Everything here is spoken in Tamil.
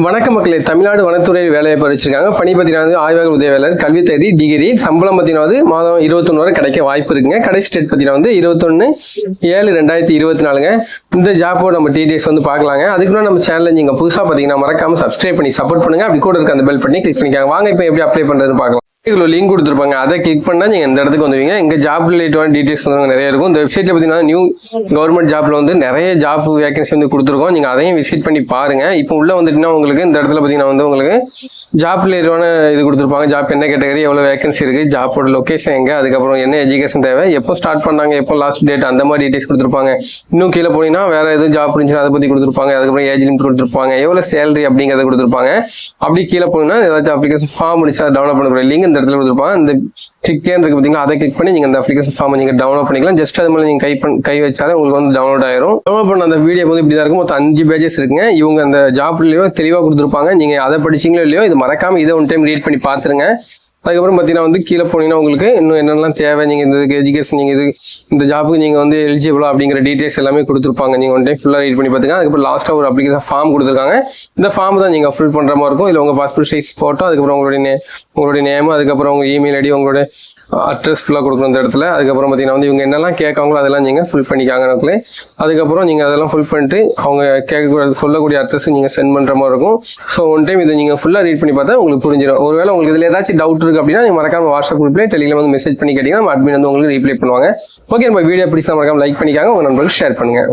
வணக்க மக்களே. தமிழ்நாடு வனத்துறையில் வேலையை பறிச்சிருக்காங்க. பணி பத்தினாவது ஆய்வாளர் உதவியாளர் கல்வி தகுதி டிகிரி. சம்பளம் பத்தினாவது மாதம் இருபத்தொன்னு வரை கிடைக்க வாய்ப்பு இருக்குங்க. கடைசி டேட் பத்தினா வந்து இருபத்தொன்னு ஏழு ரெண்டாயிரத்தி இருபத்தி நாலுங்க. இந்த ஜாப்போட நம்ம டீடைல்ஸ் வந்து பார்க்கலாங்க. அதுக்குள்ள நம்ம சேனல் நீங்கள் புதுசாக பார்த்தீங்கன்னா மறக்காம சப்ஸ்கிரைப் பண்ணி சப்போர்ட் பண்ணுங்க. அப்படி கூட இருக்க அந்த பெல் பண்ணி கிளிக் பண்ணிக்காங்க. வாங்க இப்போ எப்படி அப்ளை பண்ணுறதுன்னு பார்க்கலாம். இவ்வளோ லிங்க் கொடுத்துருப்பாங்க. அதை கிளிக் பண்ணால் நீங்கள் இந்த இடத்துக்கு வந்துடுவீங்க இங்கே ஜாப் ரிலேட்டடான டீடைல்ஸ் வந்து நிறைய இருக்கும். இந்த வெப்சைட்டில் பார்த்தீங்கன்னா நியூ கவர்மெண்ட் ஜாப்ல வந்து நிறைய ஜாப் வேகன்சி வந்து கொடுத்துருக்கோம். நீங்கள் அதையும் விசிட் பண்ணி பாருங்க. இப்போ உள்ள வந்துட்டுனா உங்களுக்கு இந்த இடத்துல பார்த்தீங்கன்னா வந்து உங்களுக்கு ஜாப் ரிலேட்டடான இது கொடுத்துருப்பாங்க. ஜாப் என்ன கேட்டகரி எவ்வளோ வேகன்சி இருக்கு ஜாப்போட லொகேஷன் எங்க அதுக்கப்புறம் என்ன எஜுகேஷன் தேவை எப்போ ஸ்டார்ட் பண்ணாங்க எப்போ லாஸ்ட் டேட் அந்த மாதிரி டீடைல்ஸ் கொடுத்துருப்பாங்க. இன்னும் கீழே போனீங்கன்னா வேற எதுவும் ஜாப் இருந்துச்சுன்னா அதை பத்தி கொடுத்துருப்பாங்க. அதுக்கப்புறம் ஏஜ் லிமிட் கொடுத்துருப்பாங்க. எவ்வளோ சேலரி அப்படிங்கிறத கொடுத்துருப்பாங்க. அப்படி கீழே போனீங்கன்னா ஏதாச்சும் அப்ளிகேஷன் ஃபார்ம் முடிச்சு அதை டவுன்லோட் பண்ணக்கூடிய லிங்க் இந்த இடத்துல கொடுத்துருப்பாங்க. இந்த கிளிக்கேன்னு இருக்கு பார்த்தீங்களா அதை கிளிக் பண்ணி நீங்கள் அந்த அப்ளிகேஷன் ஃபார்ம் நீங்கள் டவுன்லோட் பண்ணிக்கலாம். ஜஸ்ட் அது மாதிரி நீங்கள் கை பண்ண கை வச்சாலே உங்களுக்கு வந்து டவுன்லோட் ஆயிரும். டவுன்லோட் பண்ண அந்த வீடியோ வந்து இப்படி தான் இருக்கும். மொத்தம் அஞ்சு பேஜஸ் இருக்குங்க. இவங்க அந்த ஜாப்லயோ தெளிவாக கொடுத்துருப்பாங்க. நீங்கள் அதை படிச்சீங்களோ இல்லையோ இது மறக்காம இதை ஒன் டைம் ரீட் பண்ணி பார்த்துருங்க. அதுக்கப்புறம் பார்த்தீங்கன்னா வந்து கீழே போனீங்கன்னா உங்களுக்கு இன்னும் என்னென்னலாம் தேவை? நீங்கள் இந்த எஜுகேஷன் நீங்கள் இது இந்த ஜாப்புக்கு நீங்கள் வந்து எலிஜிபிளா அப்படிங்கிற டீட்டெயில்ஸ் எல்லாமே கொடுத்துருப்பாங்க. நீங்கள் ஒன் டைம் ஃபுல்லாக ரீட் பண்ணி பார்த்துங்க அதுக்கப்புறம் லாஸ்ட்டாக ஒரு அப்ளிகேஷன் ஃபார்ம் கொடுத்துருக்காங்க. இந்த ஃபார்ம் தான் நீங்கள் ஃபில் பண்ணுற மாதிரி இருக்கும். இதில் உங்கள் பாஸ்போர்ட் சைஸ் ஃபோட்டோ அதுக்கப்புறம் உங்களுடைய name, உங்களுடைய நேம் அதுக்கப்புறம் உங்கள் இமெயில் ஐடி உங்களுடைய அட்ரஸ் ஃபுல்லாக கொடுக்குற இந்த இடத்துல. அதுக்கப்புறம் பார்த்தீங்கன்னா வந்து இவங்க என்னெல்லாம் கேட்காங்களோ அதெல்லாம் நீங்கள் ஃபில் பண்ணிக்காங்க நமக்கு அதுக்கப்புறம் நீங்கள் அதெல்லாம் ஃபில் பண்ணிட்டு அவங்க கேட்கக்கூடிய சொல்லக்கூடிய அட்ரஸ் நீங்கள் சென்ட் பண்ணுற மாதிரி இருக்கும். ஸோ ஒன் டைம் இதை நீங்கள் ஃபுல்லாக ரீட் பண்ணி பார்த்தா உங்களுக்கு புரிஞ்சிடும். ஒருவேளை உங்களுக்கு இதில் ஏதாச்சும் டவுட் இருக்குது அப்படின்னா நீங்கள் மறக்காம வாட்ஸ்அப் குரூப்லேயே டெலிகிராம் வந்து மெசேஜ் பண்ணி கேட்டிங்கன்னா நம்ம அட்மின் வந்து உங்களுக்கு ரீப்ளை பண்ணுவாங்க. ஓகே நம்ம வீடியோ பிடிச்சா மறக்காம லைக் பண்ணிக்காங்க. உங்கள் நண்பர்களுக்கு ஷேர் பண்ணுங்கள்